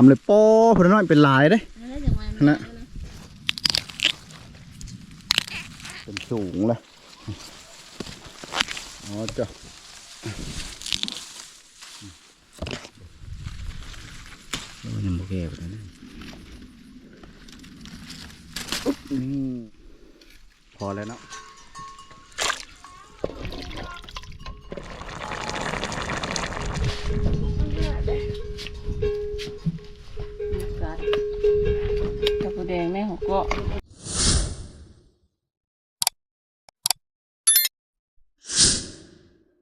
ามเลยโป้พอน้อยเป็นหลายเด้แล้วอย่างไรมันนะเป็นสูงเลยอ๋อจ้ะโอ้ยยังโอเคไปเลยอุ๊บนี่พอแล้วเนาะ ปูแดงแม่หัวเกาะ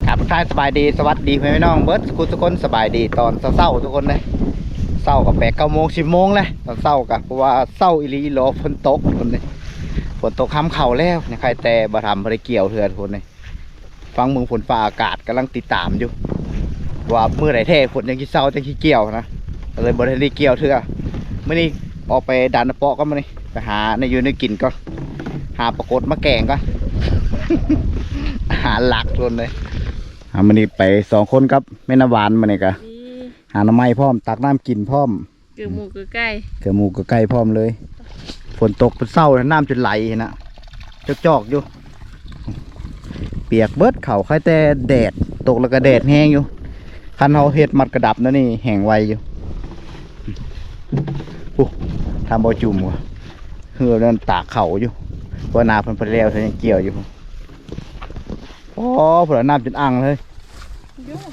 ครับทุกท่านสบายดีสวัสดีเพื่อนพี่น้องเบิร์ดคุณทุกคนสบายดีตอนเศร้าๆทุกคนเลยเศร้ากับแปดเก้าโมงสิบโมงเลยตอนเศร้ากับเพราะว่าเศร้าอีหลีอีหลฝนตกทุกคนเลยฝนตกค้ำเข่าแล้วเนี่ยใครแต่บะทำบริเกี่ยวเถื่อนทุกคนเลยฟังเมืองฝนฟ้าอากาศกำลังติดตามอยู่ว่าเมื่อไหร่แท้ฝนยังขี้เศร้ายังขี้เกี่ยวนะเลยบริเวณเกี่ยวเถื่อเมื่อนี้ ออกไปดันนเปาะก็มานี่ไปหาในอยูในกินก็หาปรากฏมาแกงก็อาหารหลักทุกคนเลยอ่ามันนี่ไปสองคนครับแม่น้ำหวานมาเนี่ยกะดีหาหน้ำไม้พร้อม ตักน้ำกินพร้อมเกือบหมูเกือบไก่เกลือหมูเกลือไก่พร้อมเลย ฝนตกเป็นเศร้าน้ำจนไหลนะจอกจอกๆอยู่ เปียกเบิดเข่าใครแต่แดดตกแล้วก็แดดแห้งอยู่คันเขาเฮ็ดมัดกระดับนั่นนี่แห้งไวอยู่ อู้ทำบอจุ่มว่ะเฮือนั่นตากเข่าอยู่เพราะนาเพิ่นไปแล้วเธอยังเกี่ยวอยู่โอ้ผลน้ำจนอ่างเลยโยก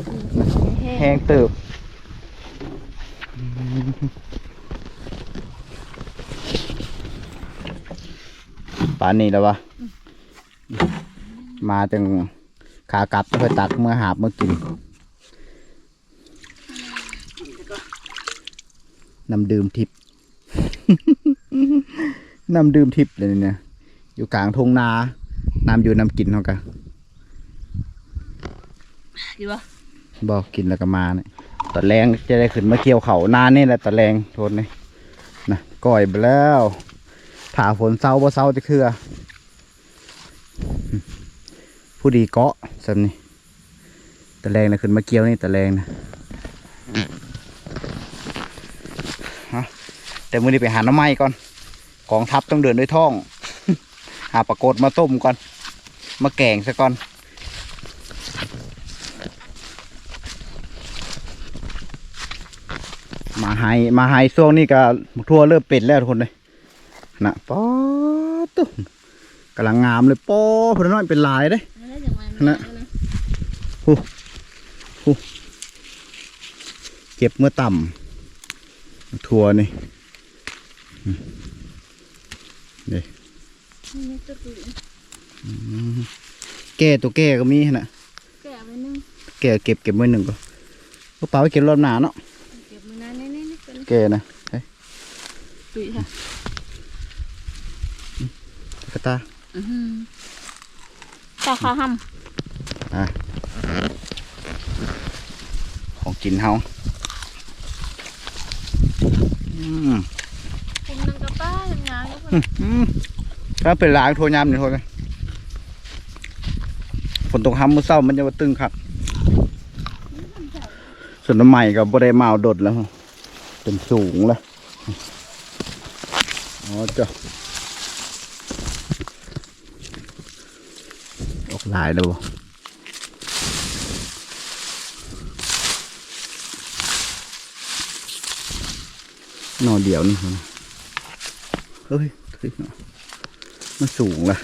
แห้แห้งงเติบป่านนี้แล้ววะมาจังขากลับเพื่อตักเมื่อหาบเมื่อกินน้ำดื่มทิพย์ น้ำดื่มทิพย์เลยเนี่ย อยู่กลางทงนา น้ำอยู่น้ำกินเขากันดีปะบอกกินแล้วก็มาเนี่ยตอนแรงจะได้ขึ้นมาเกี่ยวเขานานนี่แหละตอนแรงทนนี่นะก่อยไปแล้วถ่าฝนเศร้าบ่เศร้าจะคือผู้ดีเกาะสำนี่ตะแรงนะขึ้นมาเกี่ยวนี่ตะแรงนะฮะ แต่มือนี้ไปหาหน้ำไม้ก่อนของทัพต้องเดินด้วยท้อง หาปรากฏมาต้มก่อน มาแกงซะก่อนมาไฮมาไฮช่วงนี้ก็ทั่วเริ่มเป็ดแล้วทุกคนเลยนะป๊อดตุ๊กำลังงามเลยป๊อพอน้อยเป็นหลายเด้แล้วอย่างไรมันนะเก็บเมื่อต่ำทั่วนี่ อืมนี่นี่จะตื่นแก่ตัวแก่ก็มีนะแกะไว้นึงแก่เก็บเก็บไว้หนึ่งก็กระเป๋าไว้เก็บรอบหนาเนาะเก็บมือนานนี่นี่นี่เป็นแก่นะเฮ้ยตุ๋ยค่ะกระตาอือหือตาข้าวห้อะของกินเฮาอืมำคุณนังกระป้าอย่างงานก็คน อืม ถ้าเป็นล้างโทรยามนี่โทรเลยฝนตกห้ำมือเช้ามันจะมาตึงครับส่วนน้ำใหม่ก็บ่ได้มาเอาดดแล้วเป็นสูงแล้วอ๋อจ้ะออกหลายแล้วบ่หนเดี่ยวนี่เฮ้ย เฮ้ยมันสูงละ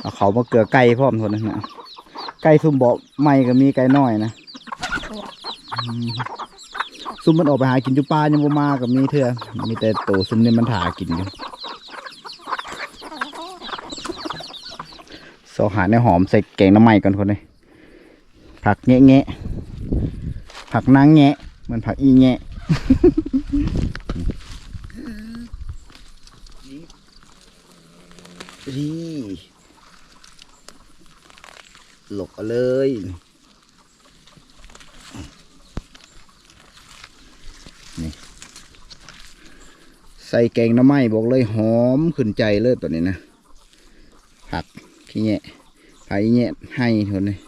เอาเขามาเกลือไก่พร้อมทนนะนะไก่ซุ่มบ่ไม่ก็มีไก่น้อยนะซุ่มมันออกไปหากินจุปลายังบ่มาก็มีเถื่อมีแต่โตซุ่มนี่มันถากินอยู่สอหาในหอมใส่แกงน้ำไหม้ก่อนคนเลยผักแงะแงะ ผักนางแงะเหมันผักอีแงะดีหลบเอาเลย นี่ ใส่แกงน้ำไม้บอกเลยหอมขึ้นใจเลยตัวนี้นะ ผักขี้แงะไปเงี้ยให้ท่านี้ไปจ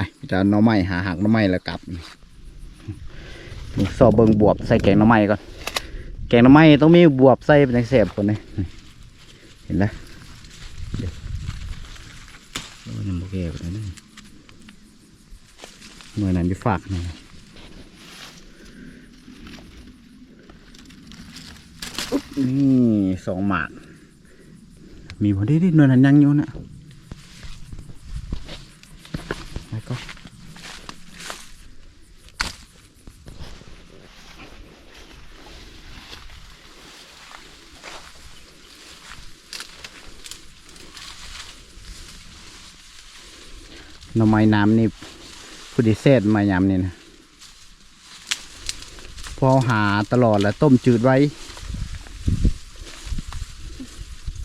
ะเอาหน่อไม้หาหักน่อไม้แล้วกลับสอบเบิงบวบใส่แกงน่อไม้ก่อน แกงน่อไม้ต้องมีบวบใส่เป็นแสบคนนี้เห็นแล้วเดี๋ยวโอ้ยยังโอเคแบบนี้เมื่อนั้นจะฝากหน่อยอุ๊บนี่สองหมาก มีพอดีที่นวลหันยังอยู่นะ หน่อไม้น้ำนี่ผู้ดิเซตมายำนี่นะพอหาตลอดแล้วต้มจืดไว้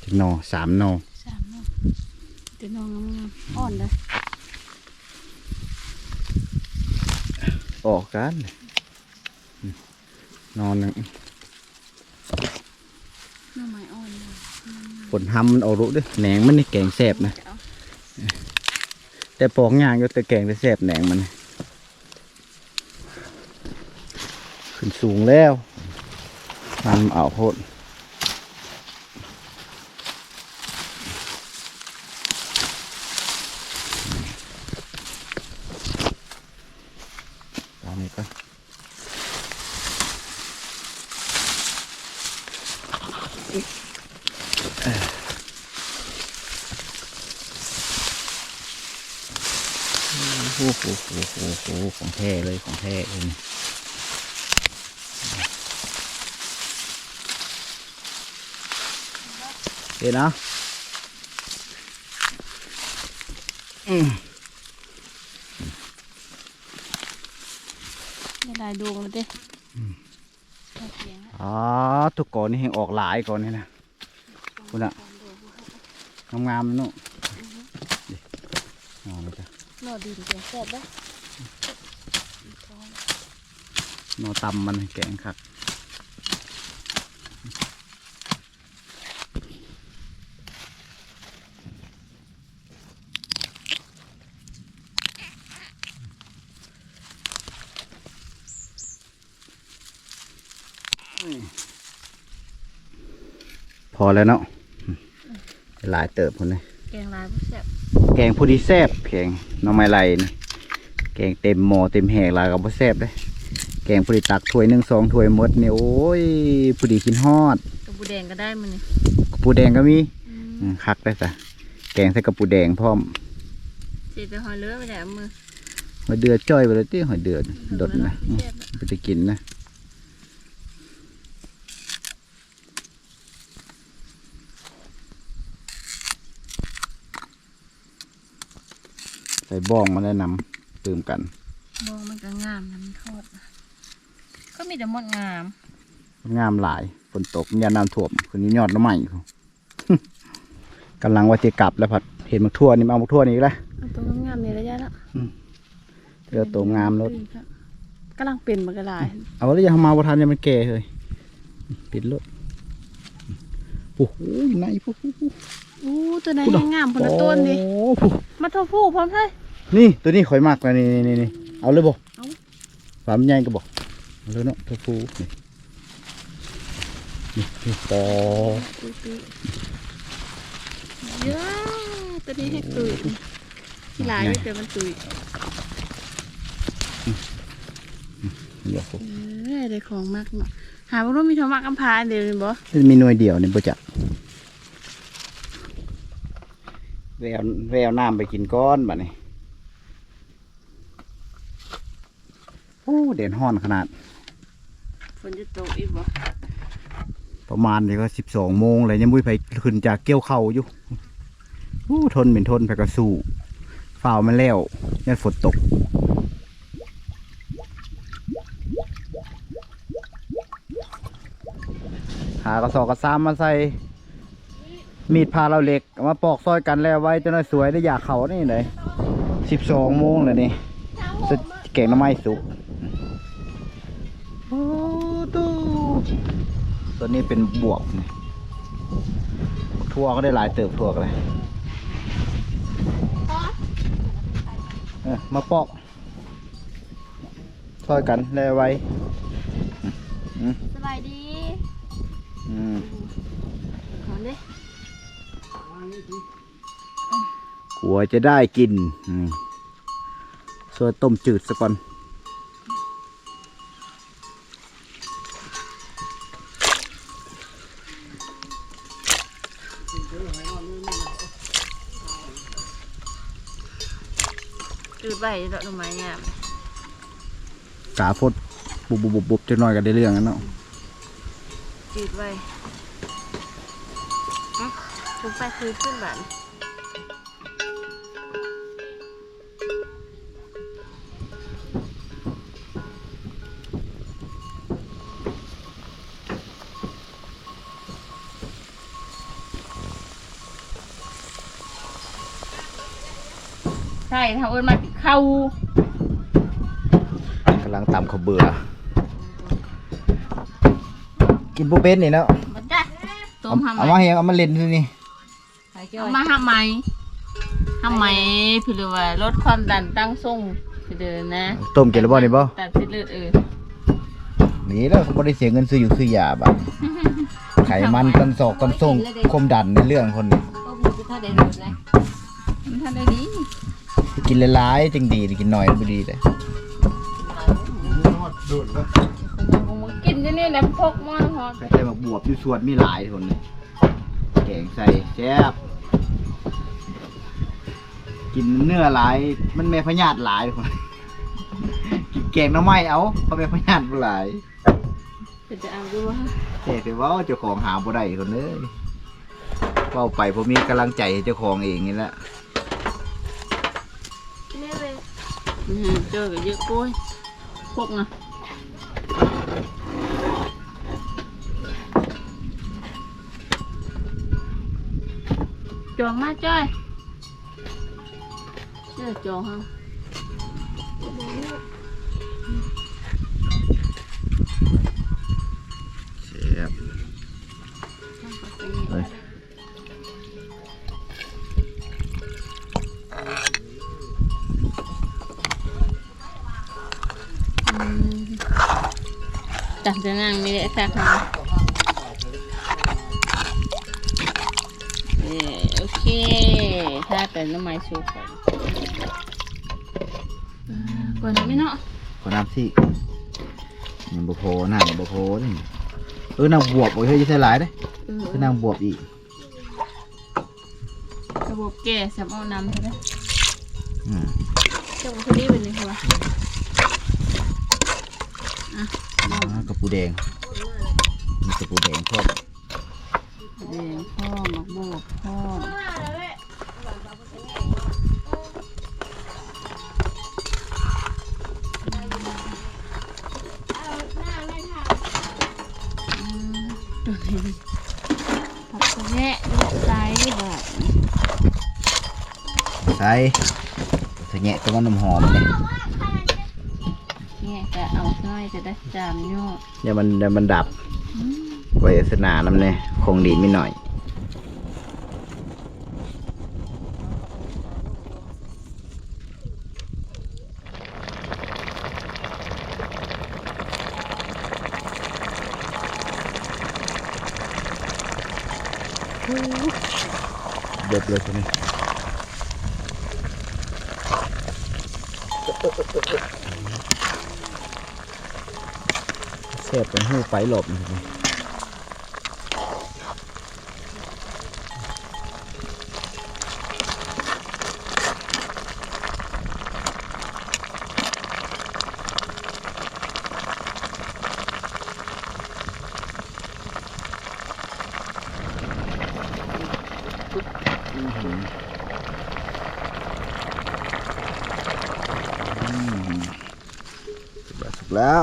ถึงหนอสามหนอสามเนาะเดี๋ยวน้องงามๆอ่อนเลยออกกันนอนหนึ่งหน้ำไม้อ่อนเลย ฝนทำมันเอารุด้วยแหนงมันนี่แกงแสบนะเอา แต่ปอกย่างอยู่แต่แกงได้แสบแหนงมัน ขึ้นสูงแล้วมันเอาโพดตามนี้ก็ โอ้โหโอ้โหโอ้โหของแท้เลยของแท้เลยเดี๋ยวนะอืมนี่ลายดวงเลยเด้อ๋อทุกก่อนนี่ให้ออกหลายก่อนนี่นะคุณอะงามๆเนาะนี่เอาเลยจ้ะ หน่อดินเสียงแซ่บเด้อหนอตำมันแกงคักพอแล้วเนาะหลายเติบคนเลยแกงลายบ่แซ่บ แกงผู้ดีแซบแกงหน้องไม้ไหลนะแกงเต็มหม้อเต็มแหกหลายกับบ่แซบเลยแกงผู้ดีตักถ้วยหนึ่งสองถ้วยหมดเนี่ยโอ้ยผู้ดีกินฮอดกระบูแดงก็ได้มันนี่กระปูแดงก็มีอืมอืมคักได้จ้ะแกงใส่กระปูแดงพร้อมสิไปหอยเลือไปแหละมือหอยเดือดจ้อยไปเลยที่หอยเดือดดดนะอืมแซ่บนะไปจะกินนะ ใส่บ้องมาได้นำตื่มกันบองมันก็งามนะมันทอดนะก็มีแต่หมดงามงามหลายฝนตกยาน้ำท่วมคืนนี้ยอดน้ำใหม่กำลังว่าจะกลับแล้วผัดเห็นมักทั่วนี่มาเอามักทั่วนี่อีกแล้วเอาตัวงามๆในระยะละเรือตัวงามรถกำลังเป็นมันก็ลาย เอาแล้วอย่ามาบ่ทันยังมันแก่เลยปิดรถโอ้โหไหนพวก อู้ตัวไหนให้งามคนละต้นดิโอ้โหมาทอผู้พร้อมใช่นี่ตัวนี้ข่อยมากนะนี่นี่นี่เอาเลยบ่เอาฝามนใหญ่ก็บอกเอาเลยเนาะตัวฟูนี่นี่นี่ปอตุยตุยเยอะตัวนี้ให้ตุยที่ลายไม่เกิดมันตุยเดี๋ยวฟูเออได้ของมากเนาะหาว่ารู้มีธรรมะกำพร้าเดี๋ยวนี้บ่มีหน่วยเดียวนี่บ่จัก แววแววน้ำไปกินก้อนบัดนี้โอ้เด่นห้อนขนาดฝนจะตกอีกบ่ประมาณนี้ก็สิบสองโมงเลยยังมุ้ยไปขึ้นจากเกี่ยวเข่าอยู่โอ้ทนเป็นทนไปกระสู้ฝ่าวมันแล้วยันฝนตกหากระสอบกระซ้ำมาใส่ มีดพาเราเหล็กเอามาปอกซอยกันแล้วไว้จะน้อยสวยได้อยากเขานี่เลยสิบสองโมงเลยนี่จะแกงน้ำไม้สุกโอ้ตู้ตัวนี้เป็นบวกนี่ทั่วก็ได้หลายเติบทั่วกันเลยเออมาปอกช่วยกันได้ไว้สบายดี อืมขอดิ กลัวจะได้กินอืมช่วยต้มจืดสักก่อนจืดใบดอกไม้เนี่ยกาฟดบุบบุบบุบบุบจะน้อยกันได้เรื่องกันเนาะจืดใบ ถึงไปคือขึ้นบ้านใช่ถ้าเอิญมาเข้ากำลังตำข้าวเบื่อ กินบุเป็นนี่เนาะบัดจ้ะต้มเอาทำไมเอามาเฮงเอามาเล่นที่นี่ เอามาทำไมทำไมพี่เรือว่าลดความดันตั้งทรงพี่เดินนะต้มกินแล้วบ่นี่บ่ตัดเส้นเลือดเออนี่แล้วเขาบ่ได้เสียเงินซื้ออยู่ซื้อยาบัดไขมันตันศอกตันส่งความดันในเรื่องคนนี้ก็มีจะท่าได้ดูเลยมันท่าได้ดีกินหลายๆจึงดีกินน้อยบ่ดีเลยกินที่นี่แหละพกมาฮอดใส่หมักบวบอยู่สวนมีหลายคนเลยแกงใส่แซ่บ กินเนื้อหลาย มันแม่พญาติหลายคนกินแกงหน้ำไม้เอาเพราะแม่พญาติบ่หลายเป็นจะเอาดูว่าแต่แต่ว่าเจ้าของหาบ่ได้คนเลยเว้าไปผมมีกำลังใจให้เจ้าของเองนี่แหละอืมเจอกับเยอะกล้วยพกนะจองมาจ้อย เชื่อจองฮะแซ่บเอ้ยจับจะนั่ ก่อนก่อนนะไม่เนาะขอน้ำสิมันบ่พอน้ำบ่พอนี่เออน้ำบวบโอ้ยเฮ้ยจะใส่หลายเด้เออคือน้ำบวบอีกระบบแก่สำเอาน้ำใช่ไหมอืมเจ้าคนนี้เป็นยังไงวะอะอ่ากระปูแดงมีกระปูแดงพร้อมเดี๋ยวพ่อหมักบวบพ่ออืมตัวนี้ ผักกระแงะลูกไซส์แบบใส่ใส่แงะตัวมันน้ำหอมเลยแงะจะเอาน้อยจะได้จามโยกเดี๋ยวมันเดี๋ยวมันดับอืมไว้สนาน้ำเนี่ยคงดีไม่หน่อย เด็ดเลยทีนี้เสียบเป็นหูไปหลบนี่อืมสุก แล้ว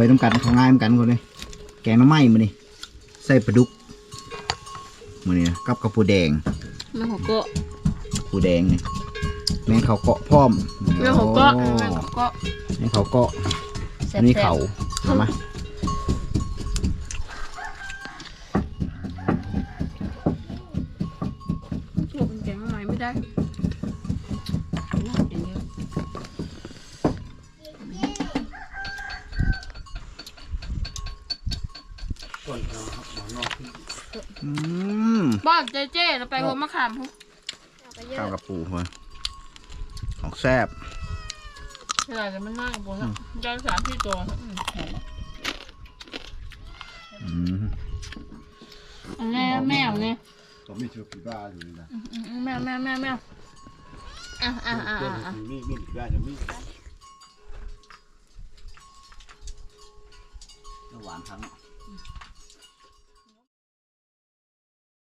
วยน้ำกันเขาวง่ายน้ำกันคนเลยแกงหน้ำไม้มานี่ใส่ปลาดุกมานี่นะกับกระปูแดงมันหัวเกาะปูแดงนี่แมงเขาเกาะพร้อมมันหัวเกาะโอ้มันหัวเกาะแมงเขาเกาะอันนี้เขามามา อืมบ้านเจ๊เจ๊เราไปหัวมะขามพุ่งข้าวกระปูมาของแซ่บเวลาจะมันน่ากับผมนะย่างสามที่ตัวอืมอืมอันนี้แมวเนี่ยก็มีชุดกีบ้าอยู่นี่นะอืมอืมอืมแมวแมวแมวแมวอะอะอะอะอะมีมีกีบ้าจะมีหวานทั้ง